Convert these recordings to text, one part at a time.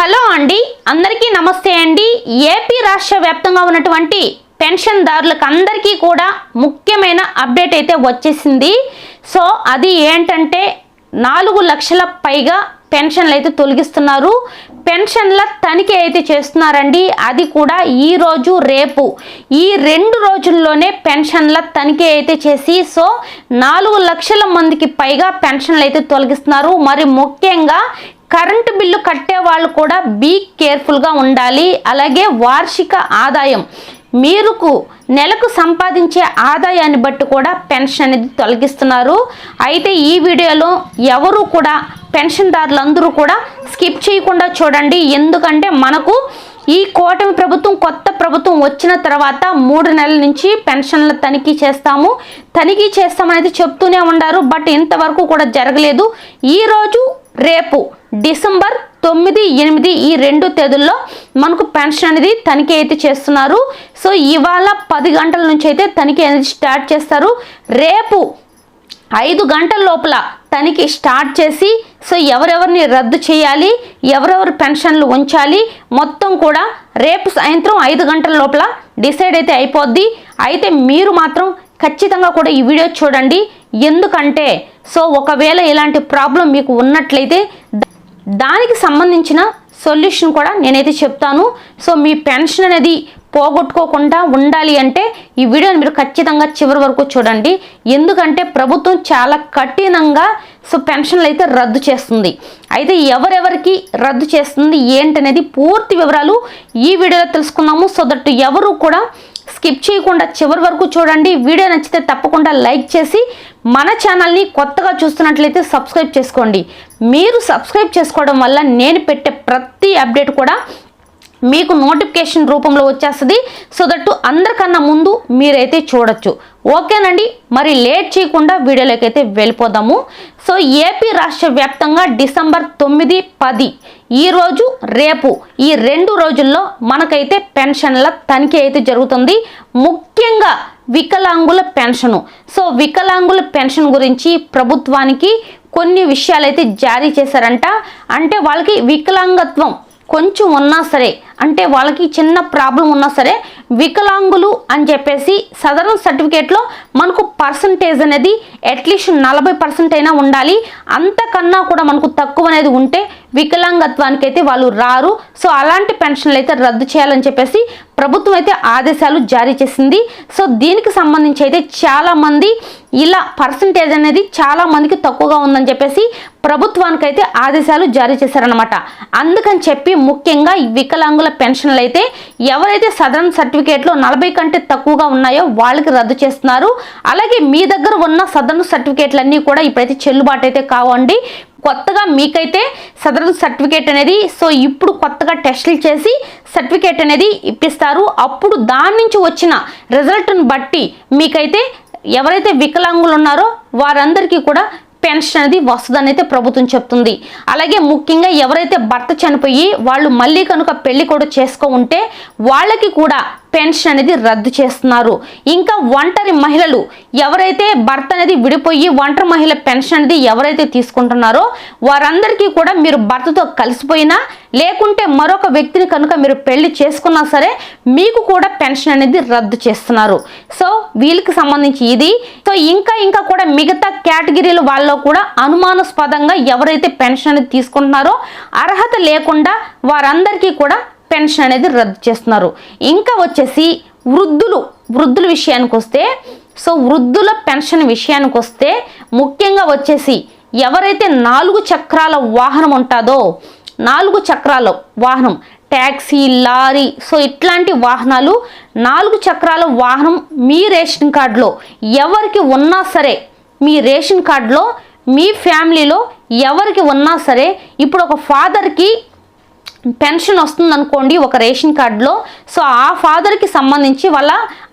Hello అండి. అందరికీ నమస్తే అండి. ఏపీ రాష్ట్ర వ్యాప్తంగా ఉన్నటువంటి పెన్షన్దారులకు అందరికీ కూడా ముఖ్యమైన అప్డేట్ అయితే వచ్చేసింది. సో అది ఏంటంటే నాలుగు లక్షల పైగా పెన్షన్లు అయితే తొలగిస్తున్నారు. పెన్షన్ల తనిఖీ అయితే చేస్తున్నారండి. అది కూడా ఈ రోజు రేపు. ఈ రెండు రోజుల్లోనే పెన్షన్ల తనిఖీ అయితే చేసి సో నాలుగు లక్షల మందికి పైగా పెన్షన్లు అయితే తొలగిస్తున్నారు. మరి ముఖ్యంగా కరెంటు బిల్లు కట్టే వాళ్ళు కూడా బీ కేర్ఫుల్గా ఉండాలి. అలాగే వార్షిక ఆదాయం. మీరుకు నెలకు సంపాదించే ఆదాయాన్ని బట్టి కూడా పెన్షన్ అనేది తొలగిస్తున్నారు. అయితే ఈ వీడియోలో ఎవరు కూడా పెన్షన్దారులందరూ కూడా స్కిప్ చేయకుండా చూడండి. ఎందుకంటే మనకు ఈ కూటమి ప్రభుత్వం కొత్త ప్రభుత్వం వచ్చిన తర్వాత మూడు నెలల నుంచి పెన్షన్ల తనిఖీ చేస్తాము. తనిఖీ చేస్తామనేది చెప్తూనే ఉన్నారు. బట్ ఇంతవరకు కూడా జరగలేదు. ఈరోజు రేపు డిసెంబర్ తొమ్మిది ఎనిమిది ఈ రెండు తేదీల్లో మనకు పెన్షన్ అనేది తనిఖీ అయితే చేస్తున్నారు. సో ఇవాళ పది గంటల నుంచి అయితే తనిఖీ అనేది స్టార్ట్ చేస్తారు. రేపు ఐదు గంటల లోపల తనిఖీ స్టార్ట్ చేసి సో ఎవరెవరిని రద్దు చేయాలి ఎవరెవరు పెన్షన్లు ఉంచాలి మొత్తం కూడా రేపు సాయంత్రం ఐదు గంటల లోపల డిసైడ్ అయితే అయిపోద్ది. అయితే మీరు మాత్రం ఖచ్చితంగా కూడా ఈ వీడియో చూడండి. ఎందుకంటే సో ఒకవేళ ఇలాంటి ప్రాబ్లం మీకు ఉన్నట్లయితే దానికి సంబంధించిన సొల్యూషన్ కూడా నేనైతే చెప్తాను. సో మీ పెన్షన్ అనేది పోగొట్టుకోకుండా ఉండాలి అంటే ఈ వీడియోని మీరు ఖచ్చితంగా చివరి వరకు చూడండి. ఎందుకంటే ప్రభుత్వం చాలా కఠినంగా సో పెన్షన్లు అయితే రద్దు చేస్తుంది. అయితే ఎవరెవరికి రద్దు చేస్తుంది ఏంటనేది పూర్తి వివరాలు ఈ వీడియోలో తెలుసుకున్నాము సో దట్ ఎవరు కూడా స్కిప్ చేయకుండా చివరి వరకు చూడండి. వీడియో నచ్చితే తప్పకుండా లైక్ చేసి మన ఛానల్ని కొత్తగా చూస్తున్నట్లయితే సబ్స్క్రైబ్ చేసుకోండి. మీరు సబ్స్క్రైబ్ చేసుకోవడం వల్ల నేను పెట్టే ప్రతి అప్డేట్ కూడా మీకు నోటిఫికేషన్ రూపంలో వచ్చేస్తుంది. సో దట్ అందరికన్నా ముందు మీరైతే చూడొచ్చు. ఓకేనండి? మరి లేట్ చేయకుండా వీడియోలోకి అయితే వెళ్ళిపోదాము. సో ఏపీ రాష్ట్ర వ్యాప్తంగా డిసెంబర్ తొమ్మిది పది ఈరోజు రేపు ఈ రెండు రోజుల్లో మనకైతే పెన్షన్ల తనిఖీ అయితే జరుగుతుంది. ముఖ్యంగా వికలాంగుల పెన్షను. సో వికలాంగుల పెన్షన్ గురించి ప్రభుత్వానికి కొన్ని విషయాలైతే జారీ చేశారంట. అంటే వాళ్ళకి వికలాంగత్వం కొంచెం ఉన్నా సరే అంటే వాళ్ళకి చిన్న ప్రాబ్లం ఉన్నా సరే వికలాంగులు అని చెప్పేసి సదరన్ సర్టిఫికేట్లో మనకు పర్సంటేజ్ అనేది అట్లీస్ట్ నలభై పర్సెంట్ అయినా ఉండాలి. అంతకన్నా కూడా మనకు తక్కువ అనేది ఉంటే వికలాంగత్వానికి అయితే వాళ్ళు రారు. సో అలాంటి పెన్షన్లు అయితే రద్దు చేయాలని చెప్పేసి ప్రభుత్వం అయితే ఆదేశాలు జారీ చేసింది. సో దీనికి సంబంధించి అయితే చాలామంది ఇలా పర్సంటేజ్ అనేది చాలా మందికి తక్కువగా ఉందని చెప్పేసి ప్రభుత్వానికి అయితే ఆదేశాలు జారీ చేశారనమాట అందుకని చెప్పి ముఖ్యంగా ఈ వికలాంగుల పెన్షన్లు అయితే ఎవరైతే సదరన్ సర్టిఫికేట్లో నలభై కంటే తక్కువగా ఉన్నాయో వాళ్ళకి రద్దు చేస్తున్నారు. అలాగే మీ దగ్గర ఉన్న సదరన్ సర్టిఫికేట్లన్నీ కూడా ఇప్పుడైతే చెల్లుబాటు అయితే కావండి. కొత్తగా మీకైతే సదరన్ సర్టిఫికేట్ అనేది సో ఇప్పుడు కొత్తగా టెస్టులు చేసి సర్టిఫికేట్ అనేది ఇప్పిస్తారు. అప్పుడు దాని నుంచి వచ్చిన రిజల్ట్ని బట్టి మీకైతే ఎవరైతే వికలాంగులు ఉన్నారో వారందరికీ కూడా పెన్షన్ అనేది వస్తుందని అయితే ప్రభుత్వం చెప్తుంది. అలాగే ముఖ్యంగా ఎవరైతే భర్త చనిపోయి వాళ్ళు మళ్ళీ కనుక పెళ్ళి కూడా చేసుకో ఉంటే వాళ్ళకి కూడా పెన్షన్ అనేది రద్దు చేస్తున్నారు. ఇంకా ఒంటరి మహిళలు ఎవరైతే భర్త అనేది విడిపోయి ఒంటరి మహిళ పెన్షన్ అనేది ఎవరైతే తీసుకుంటున్నారో వారందరికీ కూడా మీరు భర్తతో కలిసిపోయినా లేకుంటే మరొక వ్యక్తిని కనుక మీరు పెళ్ళి చేసుకున్నా సరే మీకు కూడా పెన్షన్ అనేది రద్దు చేస్తున్నారు. సో వీళ్ళకి సంబంధించి ఇది. సో ఇంకా ఇంకా కూడా మిగతా కేటగిరీల వాళ్ళలో కూడా అనుమానాస్పదంగా ఎవరైతే పెన్షన్ అనేది తీసుకుంటున్నారో అర్హత లేకుండా వారందరికీ కూడా పెన్షన్ అనేది రద్దు చేస్తున్నారు. ఇంకా వచ్చేసి వృద్ధులు వృద్ధుల విషయానికి వస్తే సో వృద్ధుల పెన్షన్ విషయానికి వస్తే ముఖ్యంగా వచ్చేసి ఎవరైతే నాలుగు చక్రాల వాహనం ఉంటుందో నాలుగు చక్రాల వాహనం ట్యాక్సీ లారీ సో ఇట్లాంటి వాహనాలు నాలుగు చక్రాల వాహనం మీ రేషన్ కార్డులో ఎవరికి ఉన్నా సరే మీ రేషన్ కార్డులో మీ ఫ్యామిలీలో ఎవరికి ఉన్నా సరే ఇప్పుడు ఒక ఫాదర్కి పెన్షన్ వస్తుంది అనుకోండి ఒక రేషన్ కార్డులో. సో ఆ ఫాదర్కి సంబంధించి వాళ్ళ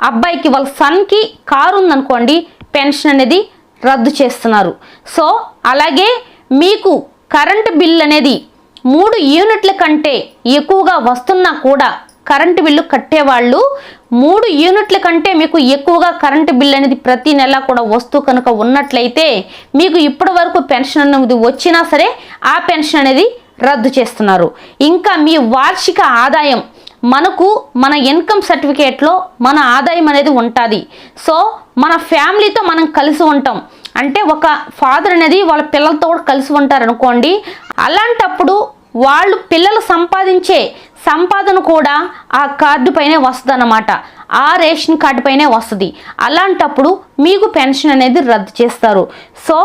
అబ్బాయికి వాళ్ళ సన్కి కారు ఉందనుకోండి పెన్షన్ అనేది రద్దు చేస్తున్నారు. సో అలాగే మీకు కరెంటు బిల్ అనేది మూడు యూనిట్ల కంటే ఎక్కువగా వస్తున్నా కూడా కరెంటు బిల్లు కట్టేవాళ్ళు మూడు యూనిట్ల కంటే మీకు ఎక్కువగా కరెంటు బిల్ అనేది ప్రతి నెల కూడా వస్తూ కనుక ఉన్నట్లయితే మీకు ఇప్పటి వరకు పెన్షన్ అనేది వచ్చినా సరే ఆ పెన్షన్ అనేది రద్దు చేస్తున్నారు. ఇంకా మీ వార్షిక ఆదాయం మనకు మన ఇన్కమ్ సర్టిఫికేట్లో మన ఆదాయం అనేది ఉంటుంది. సో మన ఫ్యామిలీతో మనం కలిసి ఉంటాం. అంటే ఒక ఫాదర్ అనేది వాళ్ళ పిల్లలతో కూడా కలిసి ఉంటారు అనుకోండి అలాంటప్పుడు వాళ్ళు పిల్లలు సంపాదించే సంపాదన కూడా ఆ కార్డు పైనే వస్తుంది అన్నమాట ఆ రేషన్ కార్డు పైనే వస్తుంది. అలాంటప్పుడు మీకు పెన్షన్ అనేది రద్దు చేస్తారు. సో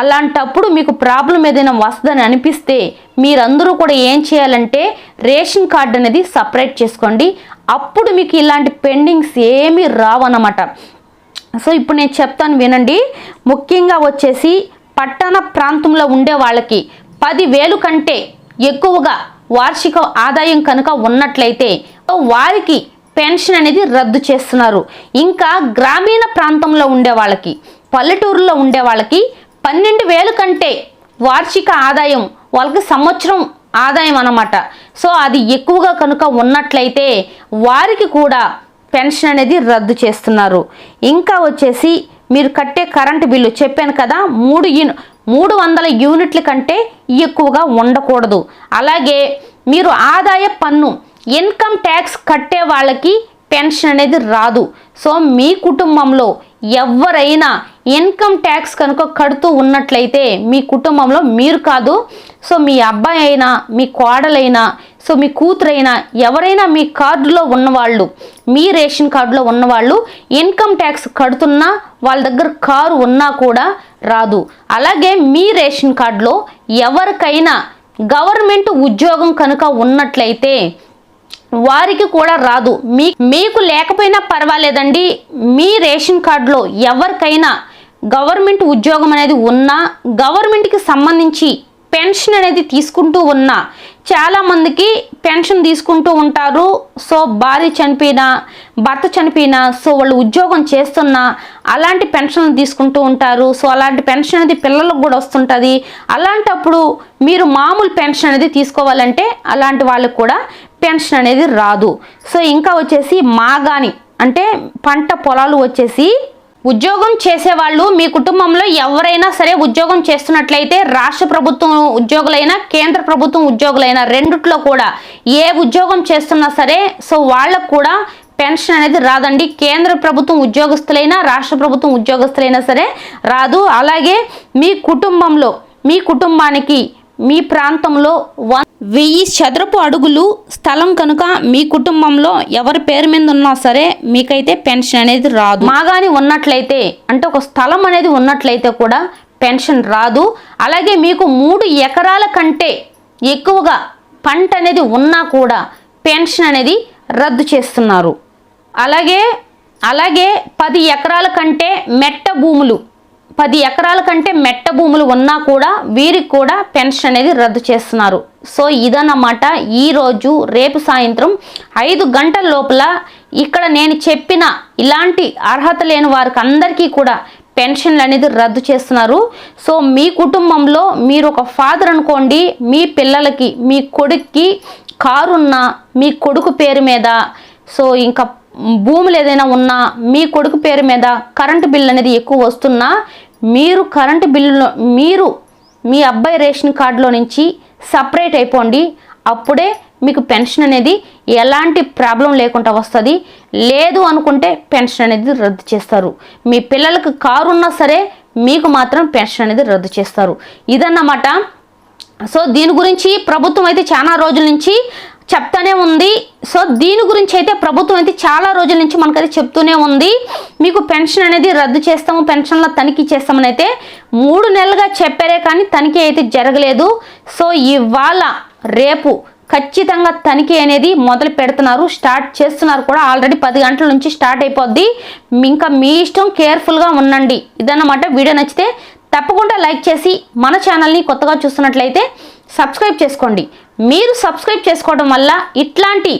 అలాంటప్పుడు మీకు ప్రాబ్లం ఏదైనా వస్తుందని అనిపిస్తే మీరందరూ కూడా ఏం చేయాలంటే రేషన్ కార్డు అనేది సపరేట్ చేసుకోండి. అప్పుడు మీకు ఇలాంటి పెండింగ్స్ ఏమీ రావన్నమాట. సో ఇప్పుడు నేను చెప్తాను వినండి. ముఖ్యంగా వచ్చేసి పట్టణ ప్రాంతంలో ఉండే వాళ్ళకి పదివేలు కంటే ఎక్కువగా వార్షిక ఆదాయం కనుక ఉన్నట్లయితే వారికి పెన్షన్ అనేది రద్దు చేస్తున్నారు. ఇంకా గ్రామీణ ప్రాంతంలో ఉండే వాళ్ళకి పల్లెటూరులో ఉండే వాళ్ళకి పన్నెండు వేలు కంటే వార్షిక ఆదాయం వాళ్ళకి సంవత్సరం ఆదాయం అన్నమాట. సో అది ఎక్కువగా కనుక ఉన్నట్లయితే వారికి కూడా పెన్షన్ అనేది రద్దు చేస్తున్నారు. ఇంకా వచ్చేసి మీరు కట్టే కరెంటు బిల్లు చెప్పాను కదా మూడు యూనిట్ మూడు వందల యూనిట్ల కంటే ఎక్కువగా ఉండకూడదు. అలాగే మీరు ఆదాయ పన్ను ఇన్కమ్ ట్యాక్స్ కట్టే వాళ్ళకి పెన్షన్ అనేది రాదు. సో మీ కుటుంబంలో ఎవరైనా ఇన్కమ్ ట్యాక్స్ కనుక కడుతూ ఉన్నట్లయితే మీ కుటుంబంలో మీరు కాదు. సో మీ అబ్బాయి అయినా మీ కోడలైనా సో మీ కూతురైనా ఎవరైనా మీ కార్డులో ఉన్నవాళ్ళు మీ రేషన్ కార్డులో ఉన్నవాళ్ళు ఇన్కమ్ ట్యాక్స్ కడుతున్నా వాళ్ళ దగ్గర కారు ఉన్నా కూడా రాదు. అలాగే మీ రేషన్ కార్డులో ఎవరికైనా గవర్నమెంట్ ఉద్యోగం కనుక ఉన్నట్లయితే వారికి కూడా రాదు. మీ మీకు లేకపోయినా పర్వాలేదండి. మీ రేషన్ కార్డులో ఎవరికైనా గవర్నమెంట్ ఉద్యోగం అనేది ఉన్నా గవర్నమెంట్కి సంబంధించి పెన్షన్ అనేది తీసుకుంటూ ఉన్నా చాలామందికి పెన్షన్ తీసుకుంటూ ఉంటారు. సో భార్య చనిపోయినా భర్త చనిపోయినా సో వాళ్ళు ఉద్యోగం చేస్తున్నా అలాంటి పెన్షన్ తీసుకుంటూ ఉంటారు. సో అలాంటి పెన్షన్ అనేది పిల్లలకు కూడా వస్తుంటుంది. అలాంటప్పుడు మీరు మామూలు పెన్షన్ అనేది తీసుకోవాలంటే అలాంటి వాళ్ళకు కూడా పెన్షన్ అనేది రాదు. సో ఇంకా వచ్చేసి మాగాని అంటే పంట పొలాలు వచ్చేసి ఉద్యోగం చేసేవాళ్ళు మీ కుటుంబంలో ఎవరైనా సరే ఉద్యోగం చేస్తున్నట్లయితే రాష్ట్ర ప్రభుత్వం ఉద్యోగులైనా కేంద్ర ప్రభుత్వం ఉద్యోగులైనా రెండిట్లో కూడా ఏ ఉద్యోగం చేస్తున్నా సరే సో వాళ్ళకు కూడా పెన్షన్ అనేది రాదండి. కేంద్ర ప్రభుత్వం ఉద్యోగస్తులైనా రాష్ట్ర ప్రభుత్వం ఉద్యోగస్తులైనా సరే రాదు. అలాగే మీ కుటుంబంలో మీ కుటుంబానికి మీ ప్రాంతంలో వన్ వెయ్యి చదరపు అడుగులు స్థలం కనుక మీ కుటుంబంలో ఎవరి పేరు మీద ఉన్నా సరే మీకైతే పెన్షన్ అనేది రాదు. మాగాని ఉన్నట్లయితే అంటే ఒక స్థలం అనేది ఉన్నట్లయితే కూడా పెన్షన్ రాదు. అలాగే మీకు మూడు ఎకరాల కంటే ఎక్కువగా పంట అనేది ఉన్నా కూడా పెన్షన్ అనేది రద్దు చేస్తున్నారు. అలాగే అలాగే పది ఎకరాల కంటే మెట్ట భూములు పది ఎకరాల కంటే మెట్ట భూములు ఉన్నా కూడా వీరికి కూడా పెన్షన్ అనేది రద్దు చేస్తున్నారు. సో ఇదన్నమాట ఈరోజు రేపు సాయంత్రం ఐదు గంటల లోపల ఇక్కడ నేను చెప్పిన ఇలాంటి అర్హత లేని వారికి అందరికీ కూడా పెన్షన్లు అనేది రద్దు చేస్తున్నారు. సో మీ కుటుంబంలో మీరు ఒక ఫాదర్ అనుకోండి మీ పిల్లలకి మీ కొడుక్కి కారున్న మీ కొడుకు పేరు మీద సో ఇంకా భూములు ఏదైనా ఉన్నా మీ కొడుకు పేరు మీద కరెంటు బిల్ అనేది ఎక్కువ వస్తున్నా మీరు కరెంటు బిల్లులో మీరు మీ అబ్బాయి రేషన్ కార్డులో నుంచి సపరేట్ అయిపోండి. అప్పుడే మీకు పెన్షన్ అనేది ఎలాంటి ప్రాబ్లం లేకుండా వస్తుంది. లేదు అనుకుంటే పెన్షన్ అనేది రద్దు చేస్తారు. మీ పిల్లలకు కారు ఉన్నా సరే మీకు మాత్రం పెన్షన్ అనేది రద్దు చేస్తారు. ఇదన్నమాట. సో దీని గురించి ప్రభుత్వం అయితే చాలా రోజుల నుంచి చెప్తానే ఉంది. సో దీని గురించి అయితే ప్రభుత్వం అయితే చాలా రోజుల నుంచి మనకైతే చెప్తూనే ఉంది. మీకు పెన్షన్ అనేది రద్దు చేస్తాము పెన్షన్లో తనిఖీ చేస్తామని అయితే మూడు నెలలుగా చెప్పారే కానీ తనిఖీ అయితే జరగలేదు. సో ఇవాళ రేపు ఖచ్చితంగా తనిఖీ అనేది మొదలు పెడుతున్నారు స్టార్ట్ చేస్తున్నారు కూడా. ఆల్రెడీ పది గంటల నుంచి స్టార్ట్ అయిపోద్ది. ఇంకా మీ ఇష్టం కేర్ఫుల్గా ఉండండి. ఇదన్నమాట వీడియో నచ్చితే తప్పకుండా లైక్ చేసి మన ఛానల్ని కొత్తగా చూస్తున్నట్లయితే సబ్స్క్రైబ్ చేసుకోండి. మీరు సబ్స్క్రైబ్ చేసుకోవడం వల్ల ఇట్లాంటి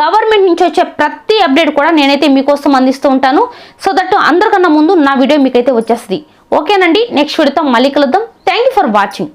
గవర్నమెంట్ నుంచి వచ్చే ప్రతి అప్డేట్ కూడా నేనైతే మీకోసం అందిస్తూ ఉంటాను. సో దట్ అందరికన్నా ముందు నా వీడియో మీకైతే వచ్చేస్తుంది. ఓకేనండి నెక్స్ట్ వీడియోతో మళ్ళీ కలుద్దాం. Thank you for watching